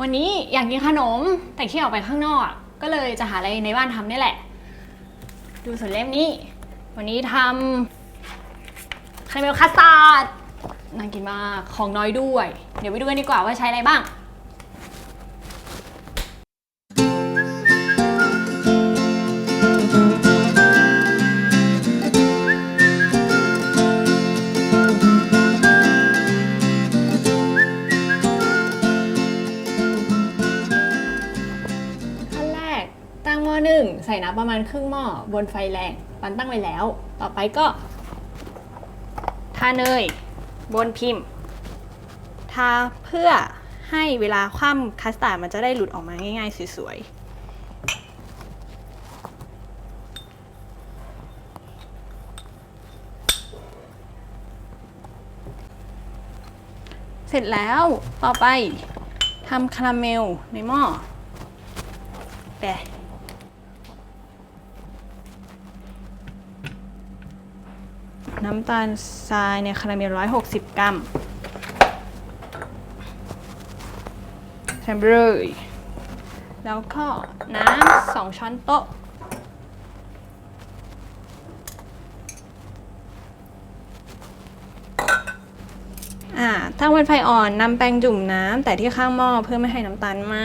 วันนี้อยากกินขนมแต่ขี้ออกไปข้างนอกก็เลยจะหาอะไรในบ้านทำนี่แหละ ดูส่วนเล่มนี้ วันนี้ทำคาราเมลคัสตาร์ดน่ากินมากของน้อยด้วย เดี๋ยวไปดูกันดีกว่าว่าใช้อะไรบ้าง หม้อหนึ่งใส่น้ำประมาณครึ่งหม้อบนไฟแรง ปันตั้งไว้แล้ว ต่อไปก็ ทาเนย บนพิมพ์ ทาเพื่อให้เวลาคว่ำคัสตาร์ดมันจะได้หลุดออกมาง่าย ๆ สวยๆเสร็จแล้วต่อไปทำคาราเมลในหม้อแป น้ำตาลทรายในคาราเมล160กรัมใส่ไปเลยแล้วก็น้ำสองช้อนโต๊ะ อ่าตั้งบนไฟอ่อนนำแป้งจุ่มน้ำแต่ที่ข้างหม้อเพื่อไม่ให้น้ำตาลไหม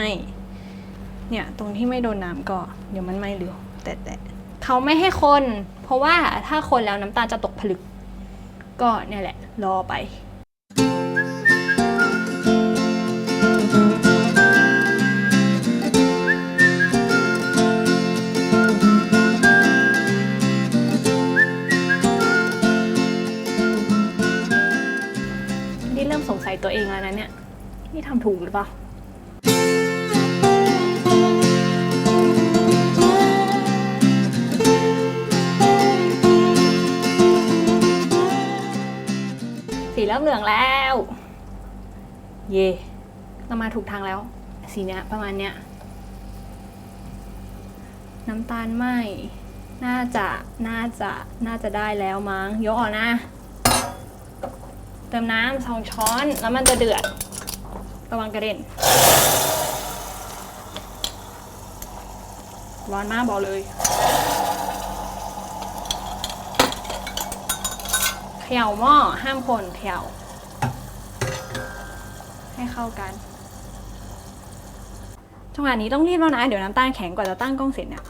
เนี่ย ตรงที่ไม่โดนน้ำก็ เดี๋ยวมันไหมเร็วแต่แต่ เขาไม่ให้คน เพราะว่าถ้าคนแล้วน้ำตาลจะตกผลึก ก็เนี่ยแหละ รอไปนี่เริ่มสงสัยตัวเองแล้วนะเนี่ย นี่ทำถูกหรือเปล่า สีเริ่มเหลืองแล้ว เย่เรามาถูกทางแล้ว สีเนี้ยประมาณเนี้ย น้ำตาลไหมน่าจะน่าจะน่าจะได้แล้วมั้งยกออกนะ เติมน้ำสองช้อนแล้วมันจะเดือด ระวังกระเด็น ร้อนมากบอกเลย ขย่าหม้อห้ามคนเขย่าให้เข้ากันจังหวะนี้ต้องรีบแล้วนะ เดี๋ยวน้ำตาลแข็งกว่าจะตั้งกล้องเสร็จเนี่ย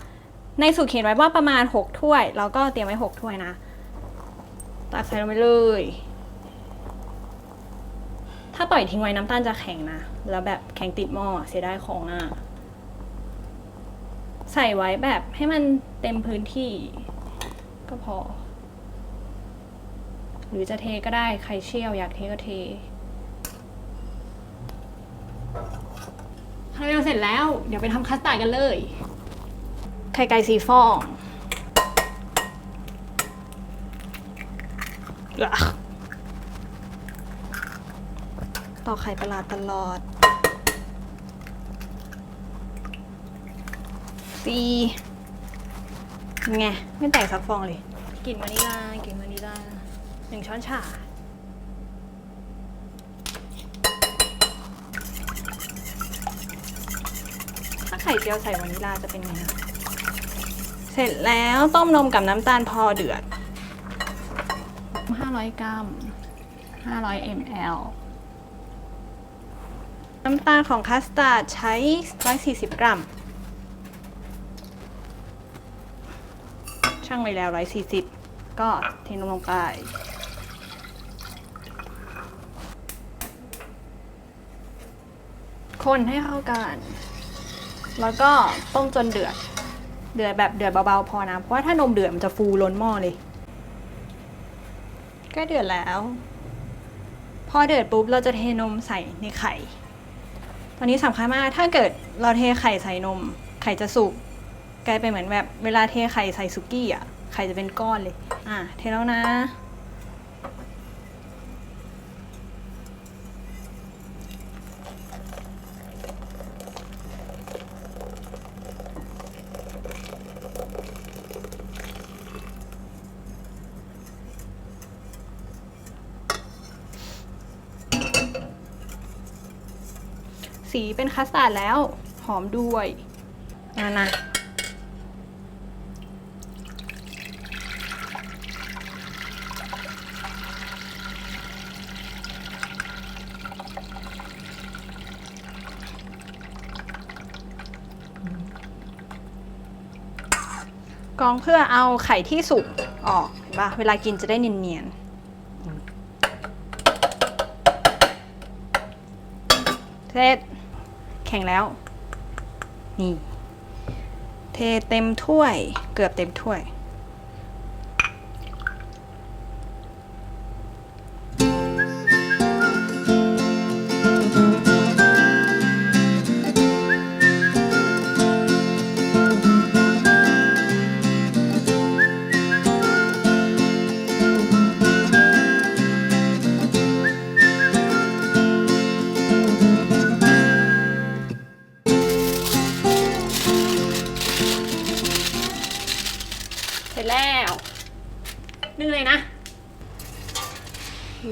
ในสูตรเขียนไว้ว่าประมาณ 6 ถ้วย เราก็เตรียมไว้ 6 ถ้วยนะ ตักใส่ลงไปเลย ถ้าปล่อยทิ้งไว้น้ำตาลจะแข็งนะ แล้วแบบแข็งติดหม้อเสียดายของอะ ใส่ไว้แบบให้มันเต็มพื้นที่ ก็พอ หรือจะเทก็ได้ใครเชี่ยวอยากเทก็เทคาราเมลเสร็จแล้ว เดี๋ยวไปทำคัสตาร์ดกันเลย ไข่ไก่สีฟองอะต่อไข่ประหลาดตลอดสีไง ไม่แตกสักฟองเลย กลิ่นวานิลากลิ่นวานิลา หนึ่งช้อนชา ถ้าไข่เจียวใส่วานิลาจะเป็นไงนะเสร็จแล้วต้มนมกับน้ำตาลพอเดือด 500 กรัม 500 ml น้ำตาลของคัสตาร์ดใช้ 140 กรัม ช่างไว้แล้ว 140 ก็เทนมลงไป คนให้เข้ากัน แล้วก็ต้มจนเดือด เดือดแบบเดือดเบาๆพอนะ เพราะว่าถ้านมเดือดมันจะฟูล้นหม้อเลย ก็เดือดแล้ว พอเดือดปุ๊บเราจะเทนมใส่ในไข่ ตอนนี้สำคัญมาก ถ้าเกิดเราเทไข่ใส่นม ไข่จะสุก กลายเป็นเหมือนแบบเวลาเทไข่ใส่สุกี้อะ ไข่จะเป็นก้อนเลย อะ เทแล้วนะ สีเป็นคัสตาร์ดแล้ว หอมด้วยนะนะกรองเพื่อเอาไข่ที่สุกออกเห็นปะเวลากินจะได้เนียนๆเสร็จ ข็งแล้ว นี่ เทเต็มถ้วย เกือบเต็มถ้วย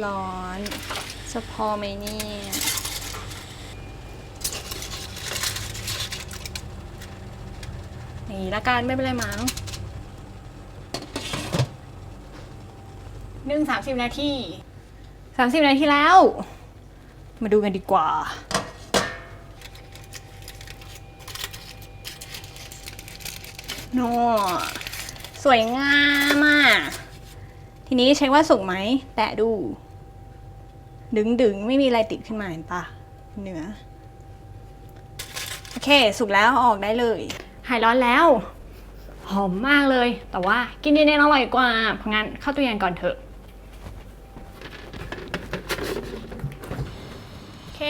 ร้อนจะพอไหมเนี่ยนี่ละกันไม่เป็นไรมั้งนึ่งสามสิบนาทีสามสิบนาทีแล้ว มาดูกันดีกว่าโน่สวยงามอะ ทีนี้เช็คว่าสุกไหม แตะดู ดึงดึงๆไม่มีอะไรติดขึ้นมาเห็นปะเนื้อโอเค สุกแล้วเอาออกได้เลย หายร้อนแล้ว หอมมากเลย แต่ว่ากินเย็นๆอร่อยกว่าเพราะงั้นเข้าตู้เย็นก่อนเถอะ โอเค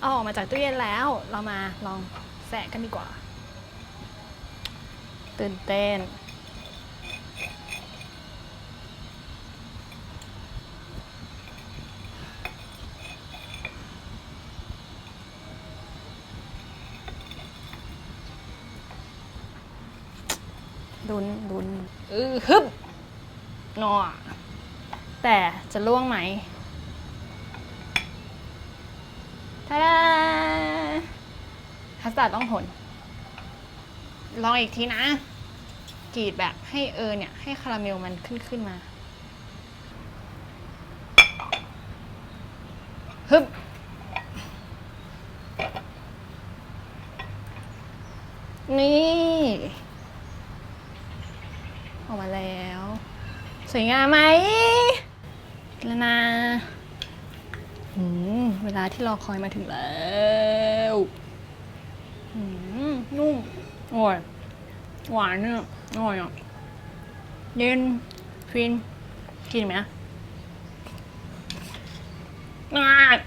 เอาออกมาจากตู้เย็นแล้ว เรามาลองแสะกันดีกว่า ตื่นเต้น ดุนดุนเออฮึบนอแต่จะล่วงไหมทาดาคัสตาร์ดต้องหนลองอีกทีนะกรีดแบบให้เออเนี่ย ให้คาราเมลมันขึ้นขึ้นมาฮึบนี่ ออกมาแล้ว สวยงามไหมแล้วนะอืมเวลาที่รอคอยมาถึงแล้วอืมนุ่มอร่อยหวานเนี่ยอร่อยอะเย็นฟินกินไหมอะอะ